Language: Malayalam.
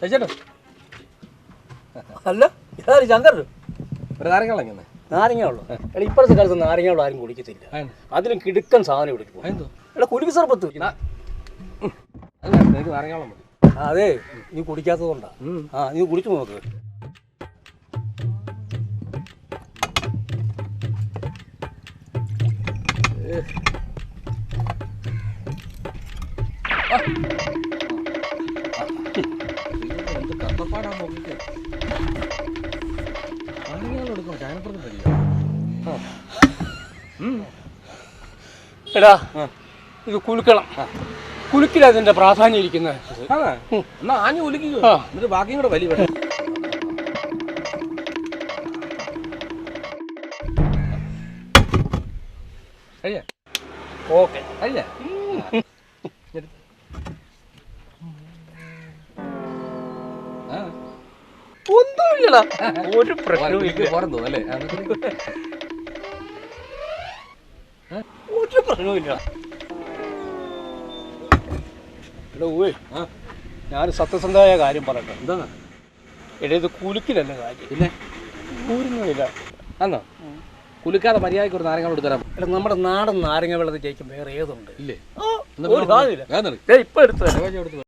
ചേച്ചേട്ടോ. അല്ല ഇതാര് ശങ്കർ ഒരു നാരങ്ങ കളഞ്ഞേ നാരങ്ങ ഉള്ളു എടാ ഇപ്പോഴത്തെ കാലത്ത് നാരങ്ങ ഉള്ള ആരും കുടിക്കത്തില്ല. അതിലും കിടുക്കൻ സാധനം എടുക്കും അതെന്തോ? എടാ കുലുക്ക് സർബത്ത് എനിക്ക് നാരങ്ങ വെള്ളം മതി. ആ, അതെ നീ കുടിക്കാത്തതുകൊണ്ടാ ആ നീ കുടിച്ചു നോക്ക്. എന്ത് കഷ്ടപ്പാടാ നോക്കിട്ട് എടുക്കണം ചായനപ്പുറത്ത് കഴിയോ എടാ ഇത് കുലുക്കണം. കുലുക്കിൽ അതിന്റെ പ്രാധാന്യം ഇരിക്കുന്നത് എന്നാ ആഞ്ഞു കുലുക്കി ആ. എന്നിട്ട് ബാക്കിയും കൂടെ വലിയ ഓക്കെ. കഴിയാ ഒന്നുമില്ലടാ ഒരു പ്രശ്നവും ഇല്ല. ഒരു പ്രശ്നവും ഇല്ല. ഞാൻ സത്യസന്ധമായ കാര്യം പറയട്ടെ. എന്താണ് എടാ ഇത് കുലുക്കിലല്ല കാര്യം? പിന്നെ? ഊരുന്നില്ല ആന്നോ? കുലുക്കാതെ മര്യാദയ്ക്ക് ഒരു നാരങ്ങ വെള്ളം തരാം എടാ നമ്മുടെ നാടൻ നാരങ്ങ വെള്ളത്തിൽ ജയിക്കും വേറെ ഏതുണ്ട്? ഇല്ലേ? ഒരു കാര്യമില്ല. ഇപ്പൊ എടുത്ത്